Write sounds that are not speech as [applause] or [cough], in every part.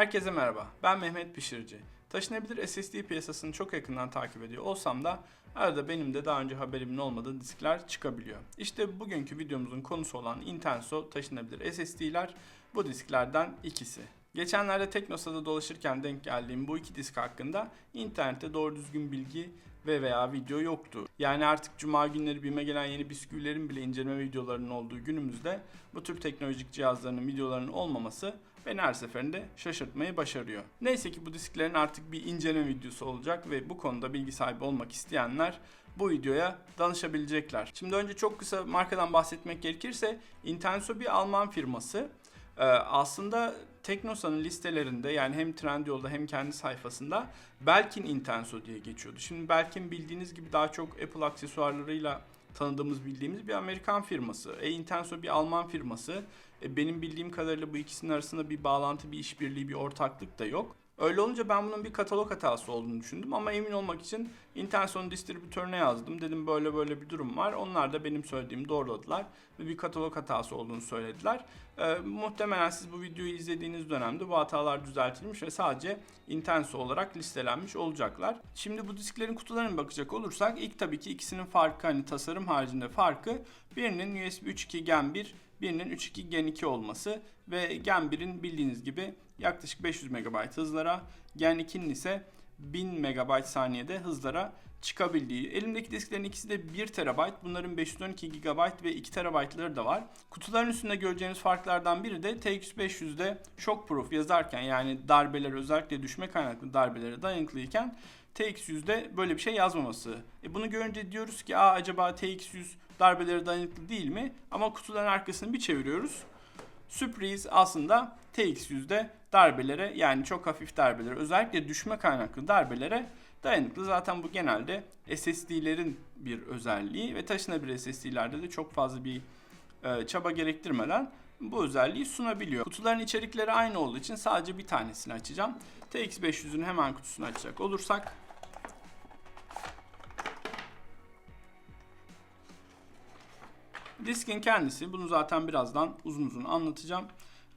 Herkese merhaba, ben Mehmet Pişirici. Taşınabilir SSD piyasasını çok yakından takip ediyor olsam da arada benim de daha önce haberimin olmadığı diskler çıkabiliyor. İşte bugünkü videomuzun konusu olan Intenso taşınabilir SSD'ler bu disklerden ikisi. Geçenlerde Teknosa'da dolaşırken denk geldiğim bu iki disk hakkında internette doğru düzgün bilgi ve veya video yoktu. Yani artık cuma günleri BİM'e gelen yeni bisküvilerin bile inceleme videolarının olduğu günümüzde bu tür teknolojik cihazların videolarının olmaması beni her seferinde şaşırtmayı başarıyor. Neyse ki bu disklerin artık bir inceleme videosu olacak ve bu konuda bilgi sahibi olmak isteyenler bu videoya danışabilecekler. Şimdi önce çok kısa markadan bahsetmek gerekirse Intenso bir Alman firması. Ee, aslında Teknosa'nın listelerinde yani hem Trendyol'da hem kendi sayfasında Belkin Intenso diye geçiyordu. Şimdi Belkin bildiğiniz gibi daha çok Apple aksesuarlarıyla tanıdığımız bildiğimiz bir Amerikan firması. E Intenso bir Alman firması. E, benim bildiğim kadarıyla bu ikisinin arasında bir bağlantı, bir işbirliği, bir ortaklık da yok. Öyle olunca ben bunun bir katalog hatası olduğunu düşündüm ama emin olmak için Intenso'nun distribütörüne yazdım. Dedim böyle böyle bir durum var. Onlar da benim söylediğimi doğruladılar ve bir katalog hatası olduğunu söylediler. Ee, muhtemelen siz bu videoyu izlediğiniz dönemde bu hatalar düzeltilmiş ve sadece Intenso olarak listelenmiş olacaklar. Şimdi bu disklerin kutularına bakacak olursak ilk tabii ki ikisinin farkı hani tasarım haricinde farkı birinin USB 3.2 Gen 1 birinin 3.2 Gen 2 olması ve Gen 1'in bildiğiniz gibi yaklaşık 500 MB hızlara, Gen 2'nin ise 1000 MB saniyede hızlara çıkabildiği. Elimdeki disklerin ikisi de 1 TB. Bunların 512 GB ve 2 TB'ları da var. Kutuların üstünde göreceğiniz farklardan biri de TX500'de shockproof yazarken yani darbeler özellikle düşme kaynaklı darbelere dayanıklıyken TX100'de böyle bir şey yazmaması. E bunu görünce diyoruz ki Aa, acaba TX100 darbelere dayanıklı değil mi? Ama kutuların arkasını bir çeviriyoruz. Sürpriz aslında TX100'de darbelere yani çok hafif darbelere özellikle düşme kaynaklı darbelere dayanıklı. Zaten bu genelde SSD'lerin bir özelliği ve taşınabilir SSD'lerde de çok fazla bir e, çaba gerektirmeden bu özelliği sunabiliyor. Kutuların içerikleri aynı olduğu için sadece bir tanesini açacağım. TX500'ün hemen kutusunu açacak olursak Diskin kendisi bunu zaten birazdan uzun uzun anlatacağım.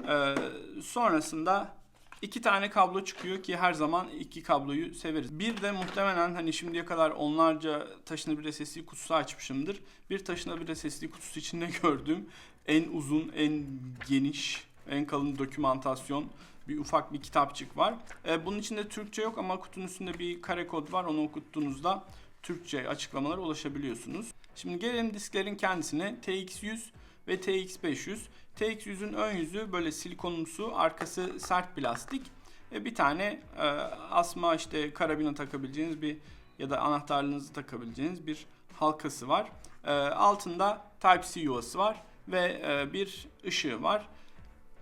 Ee, sonrasında iki tane kablo çıkıyor ki her zaman iki kabloyu severiz. Bir de muhtemelen hani şimdiye kadar onlarca taşınabilir SSD kutusu açmışımdır. Bir taşınabilir SSD kutusu içinde [laughs] gördüğüm en uzun, en geniş, en kalın dokümantasyon bir ufak bir kitapçık var. Ee, bunun içinde Türkçe yok ama kutunun üstünde bir kare kod var. Onu okuttuğunuzda Türkçe açıklamalara ulaşabiliyorsunuz. Şimdi gelelim disklerin kendisine TX100 ve TX500. TX100'ün ön yüzü böyle silikonumsu, arkası sert plastik. ve Bir tane e, asma işte karabina takabileceğiniz bir ya da anahtarlığınızı takabileceğiniz bir halkası var. E, altında Type-C yuvası var ve e, bir ışığı var.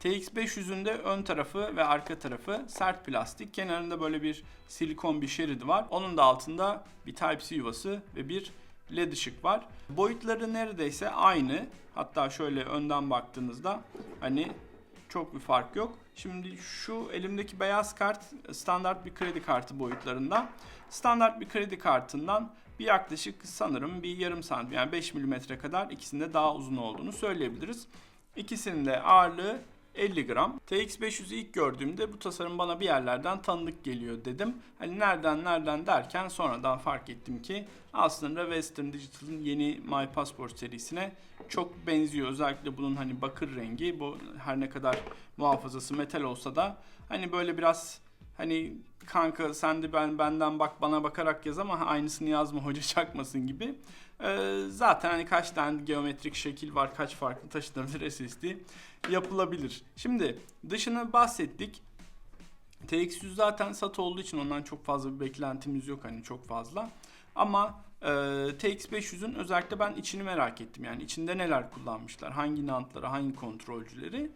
TX500'ün de ön tarafı ve arka tarafı sert plastik. Kenarında böyle bir silikon bir şeridi var. Onun da altında bir Type-C yuvası ve bir led ışık var. Boyutları neredeyse aynı. Hatta şöyle önden baktığınızda hani çok bir fark yok. Şimdi şu elimdeki beyaz kart standart bir kredi kartı boyutlarında. Standart bir kredi kartından bir yaklaşık sanırım bir yarım santim yani 5 milimetre kadar ikisinde daha uzun olduğunu söyleyebiliriz. İkisinin de ağırlığı 50 gram. TX500'ü ilk gördüğümde bu tasarım bana bir yerlerden tanıdık geliyor dedim. Hani nereden nereden derken sonradan fark ettim ki aslında Western Digital'ın yeni My Passport serisine çok benziyor. Özellikle bunun hani bakır rengi bu her ne kadar muhafazası metal olsa da hani böyle biraz hani kanka sen de ben benden bak bana bakarak yaz ama aynısını yazma hoca çakmasın gibi. Ee, zaten hani kaç tane geometrik şekil var, kaç farklı taşınabilir SSD yapılabilir. Şimdi dışını bahsettik. TX100 zaten SAT olduğu için ondan çok fazla bir beklentimiz yok hani çok fazla. Ama e, TX500'ün özellikle ben içini merak ettim. Yani içinde neler kullanmışlar, hangi nantları, hangi kontrolcüleri.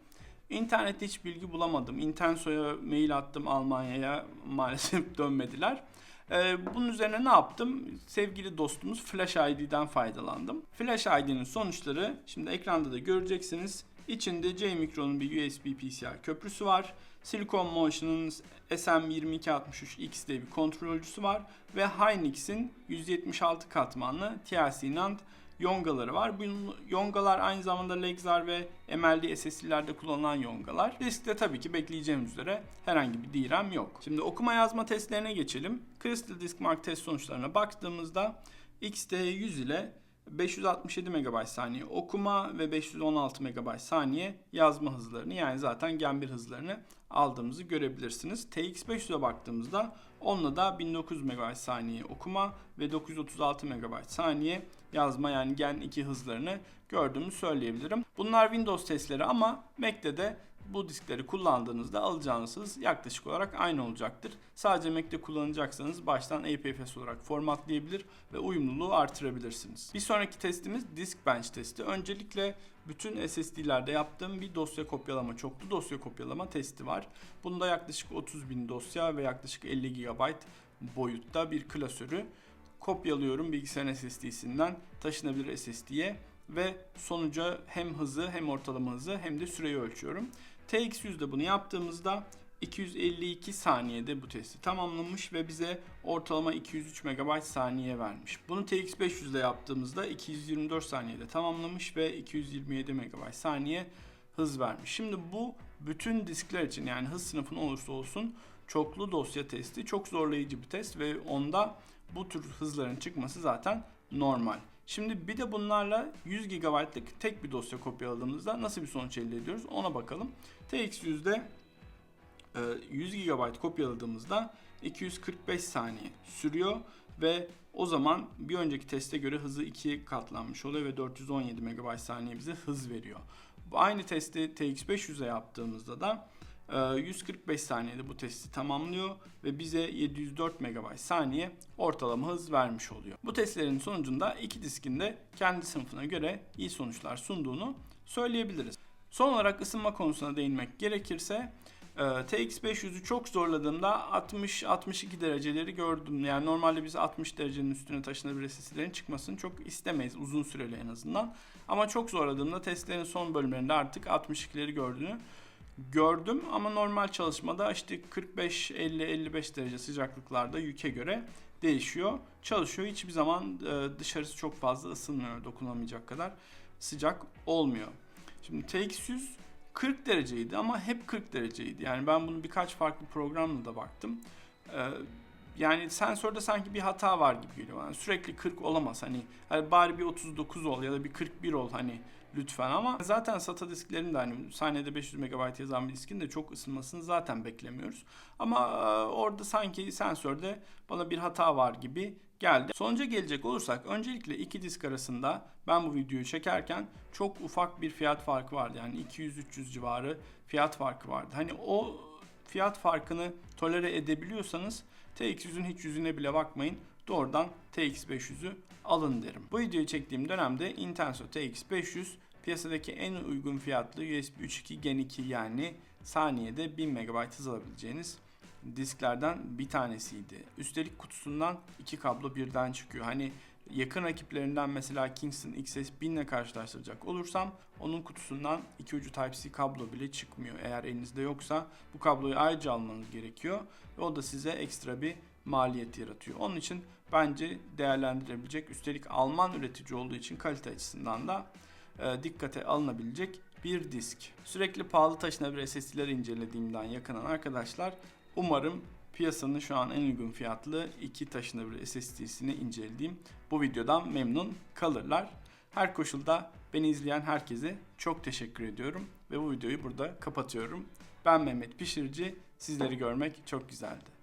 İnternette hiç bilgi bulamadım. Intenso'ya mail attım Almanya'ya [laughs] maalesef dönmediler. Ee, bunun üzerine ne yaptım? Sevgili dostumuz Flash ID'den faydalandım. Flash ID'nin sonuçları şimdi ekranda da göreceksiniz. İçinde J-Micron'un bir USB PCI köprüsü var. Silicon Motion'un SM2263X diye bir kontrolcüsü var. Ve Hynix'in 176 katmanlı TLC NAND yongaları var. Bu yongalar aynı zamanda Lexar ve MLD SSD'lerde kullanılan yongalar. Diskte tabii ki bekleyeceğimiz üzere herhangi bir DRAM yok. Şimdi okuma yazma testlerine geçelim. Crystal Disk Mark test sonuçlarına baktığımızda XT100 ile 567 MB saniye okuma ve 516 MB saniye yazma hızlarını yani zaten Gen 1 hızlarını aldığımızı görebilirsiniz. TX500'e baktığımızda onunla da 1900 MB saniye okuma ve 936 MB saniye yazma yani Gen 2 hızlarını gördüğümü söyleyebilirim. Bunlar Windows testleri ama Mac'te de bu diskleri kullandığınızda alacağınız hız yaklaşık olarak aynı olacaktır. Sadece Mac'te kullanacaksanız baştan APFS olarak formatlayabilir ve uyumluluğu artırabilirsiniz. Bir sonraki testimiz Disk Bench testi. Öncelikle bütün SSD'lerde yaptığım bir dosya kopyalama, çoklu dosya kopyalama testi var. Bunda yaklaşık 30 bin dosya ve yaklaşık 50 GB boyutta bir klasörü kopyalıyorum bilgisayarın SSD'sinden taşınabilir SSD'ye ve sonuca hem hızı hem ortalama hızı hem de süreyi ölçüyorum. TX100'de bunu yaptığımızda 252 saniyede bu testi tamamlamış ve bize ortalama 203 MB saniye vermiş. Bunu TX500'de yaptığımızda 224 saniyede tamamlamış ve 227 MB saniye hız vermiş. Şimdi bu bütün diskler için yani hız sınıfı olursa olsun çoklu dosya testi çok zorlayıcı bir test ve onda bu tür hızların çıkması zaten normal. Şimdi bir de bunlarla 100 GB'lık tek bir dosya kopyaladığımızda nasıl bir sonuç elde ediyoruz ona bakalım. TX100'de 100 GB kopyaladığımızda 245 saniye sürüyor ve o zaman bir önceki teste göre hızı 2 katlanmış oluyor ve 417 MB saniye bize hız veriyor. Aynı testi TX500'e yaptığımızda da 145 saniyede bu testi tamamlıyor ve bize 704 MB saniye ortalama hız vermiş oluyor. Bu testlerin sonucunda iki diskin de kendi sınıfına göre iyi sonuçlar sunduğunu söyleyebiliriz. Son olarak ısınma konusuna değinmek gerekirse TX500'ü çok zorladığımda 60-62 dereceleri gördüm. Yani normalde biz 60 derecenin üstüne taşınabilir SSD'lerin çıkmasını çok istemeyiz uzun süreli en azından. Ama çok zorladığımda testlerin son bölümlerinde artık 62'leri gördüğünü gördüm ama normal çalışmada işte 45 50 55 derece sıcaklıklarda yüke göre değişiyor. Çalışıyor. Hiçbir zaman e, dışarısı çok fazla ısınmıyor. Dokunamayacak kadar sıcak olmuyor. Şimdi TX100 40 dereceydi ama hep 40 dereceydi. Yani ben bunu birkaç farklı programla da baktım. Ee, yani sensörde sanki bir hata var gibi geliyor. Yani sürekli 40 olamaz. Hani, hani bari bir 39 ol ya da bir 41 ol hani lütfen ama zaten SATA disklerin de hani saniyede 500 MB yazan bir diskin de çok ısınmasını zaten beklemiyoruz. Ama e, orada sanki sensörde bana bir hata var gibi geldi. Sonuca gelecek olursak öncelikle iki disk arasında ben bu videoyu çekerken çok ufak bir fiyat farkı vardı. Yani 200-300 civarı fiyat farkı vardı. Hani o fiyat farkını tolere edebiliyorsanız TX100'ün hiç yüzüne bile bakmayın. Doğrudan TX500'ü alın derim. Bu videoyu çektiğim dönemde Intenso TX500 piyasadaki en uygun fiyatlı USB 3.2 Gen 2 yani saniyede 1000 MB hız alabileceğiniz disklerden bir tanesiydi. Üstelik kutusundan iki kablo birden çıkıyor. Hani yakın rakiplerinden mesela Kingston XS 1000 ile karşılaştıracak olursam onun kutusundan iki ucu Type-C kablo bile çıkmıyor. Eğer elinizde yoksa bu kabloyu ayrıca almanız gerekiyor ve o da size ekstra bir maliyet yaratıyor. Onun için bence değerlendirebilecek üstelik Alman üretici olduğu için kalite açısından da dikkate alınabilecek bir disk. Sürekli pahalı taşınabilir SSD'ler incelediğimden yakınan arkadaşlar umarım piyasanın şu an en uygun fiyatlı iki taşınabilir SSD'sini incelediğim bu videodan memnun kalırlar. Her koşulda beni izleyen herkese çok teşekkür ediyorum ve bu videoyu burada kapatıyorum. Ben Mehmet Pişirici. Sizleri görmek çok güzeldi.